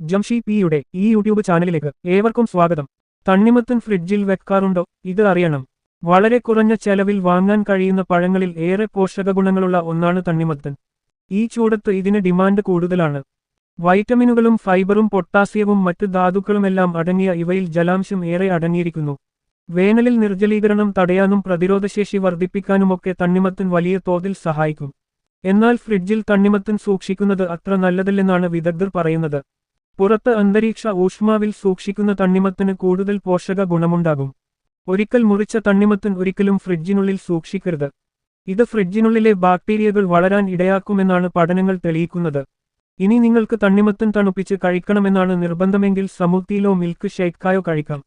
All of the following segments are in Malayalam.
ജംഷി പിയുടെ ഈ യൂട്യൂബ് ചാനലിലേക്ക് ഏവർക്കും സ്വാഗതം. തണ്ണിമത്തൻ ഫ്രിഡ്ജിൽ വെക്കാറുണ്ടോ? ഇത് അറിയണം. വളരെ കുറഞ്ഞ ചെലവിൽ വാങ്ങാൻ കഴിയുന്ന പഴങ്ങളിൽ ഏറെ പോഷക ഗുണങ്ങളുള്ള ഒന്നാണ് തണ്ണിമത്തൻ. ഈ ചൂടത്ത് ഇതിന് ഡിമാൻഡ് കൂടുതലാണ്. വൈറ്റമിനുകളും ഫൈബറും പൊട്ടാസ്യവും മറ്റ് ധാതുക്കളുമെല്ലാം അടങ്ങിയ ഇവയിൽ ജലാംശം ഏറെ അടങ്ങിയിരിക്കുന്നു. വേനലിൽ നിർജലീകരണം തടയാനും പ്രതിരോധശേഷി വർദ്ധിപ്പിക്കാനുമൊക്കെ തണ്ണിമത്തൻ വലിയ തോതിൽ സഹായിക്കും. എന്നാൽ ഫ്രിഡ്ജിൽ തണ്ണിമത്തൻ സൂക്ഷിക്കുന്നത് അത്ര നല്ലതല്ലെന്നാണ് വിദഗ്ധർ പറയുന്നത്. പുറത്ത് അന്തരീക്ഷ ഊഷ്മാവിൽ സൂക്ഷിക്കുന്ന തണ്ണിമത്തിന് കൂടുതൽ പോഷക ഗുണമുണ്ടാകും. ഒരിക്കൽ മുറിച്ച തണ്ണിമത്തൻ ഒരിക്കലും ഫ്രിഡ്ജിനുള്ളിൽ സൂക്ഷിക്കരുത്. ഇത് ഫ്രിഡ്ജിനുള്ളിലെ ബാക്ടീരിയകൾ വളരാൻ ഇടയാക്കുമെന്നാണ് പഠനങ്ങൾ തെളിയിക്കുന്നത്. ഇനി നിങ്ങൾക്ക് തണ്ണിമത്തൻ തണുപ്പിച്ച് കഴിക്കണമെന്നാണ് നിർബന്ധമെങ്കിൽ സമൂത്തിയിലോ മിൽക്ക് ഷേക്കായോ കഴിക്കാം.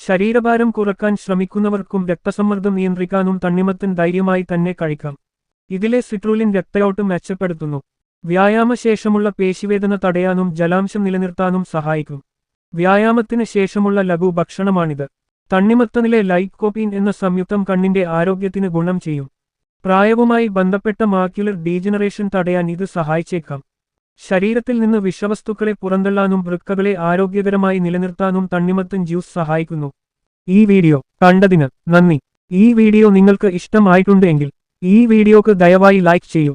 ശരീരഭാരം കുറയ്ക്കാൻ ശ്രമിക്കുന്നവർക്കും രക്തസമ്മർദ്ദം നിയന്ത്രിക്കാനും തണ്ണിമത്തൻ ധൈര്യമായി തന്നെ കഴിക്കാം. ഇതിലെ സിട്രൂലിൻ രക്തയോട്ടം മെച്ചപ്പെടുത്തുന്നു. വ്യായാമശേഷമുള്ള പേശിവേദന തടയാനും ജലാംശം നിലനിർത്താനും സഹായിക്കും. വ്യായാമത്തിന് ശേഷമുള്ള ലഘു ഭക്ഷണമാണിത്. തണ്ണിമത്തനിലെ ലൈക്കോപ്പീൻ എന്ന സംയുക്തം കണ്ണിന്റെ ആരോഗ്യത്തിന് ഗുണം ചെയ്യും. പ്രായവുമായി ബന്ധപ്പെട്ട മാക്യുലർ ഡീജനറേഷൻ തടയാൻ ഇത് സഹായിച്ചേക്കാം. ശരീരത്തിൽ നിന്ന് വിഷവസ്തുക്കളെ പുറന്തള്ളാനും വൃക്കകളെ ആരോഗ്യകരമായി നിലനിർത്താനും തണ്ണിമത്തൻ ജ്യൂസ് സഹായിക്കുന്നു. ഈ വീഡിയോ കണ്ടതിന് നന്ദി. ഈ വീഡിയോ നിങ്ങൾക്ക് ഇഷ്ടമായിട്ടുണ്ടെങ്കിൽ ഈ വീഡിയോക്ക് ദയവായി ലൈക്ക് ചെയ്യൂ.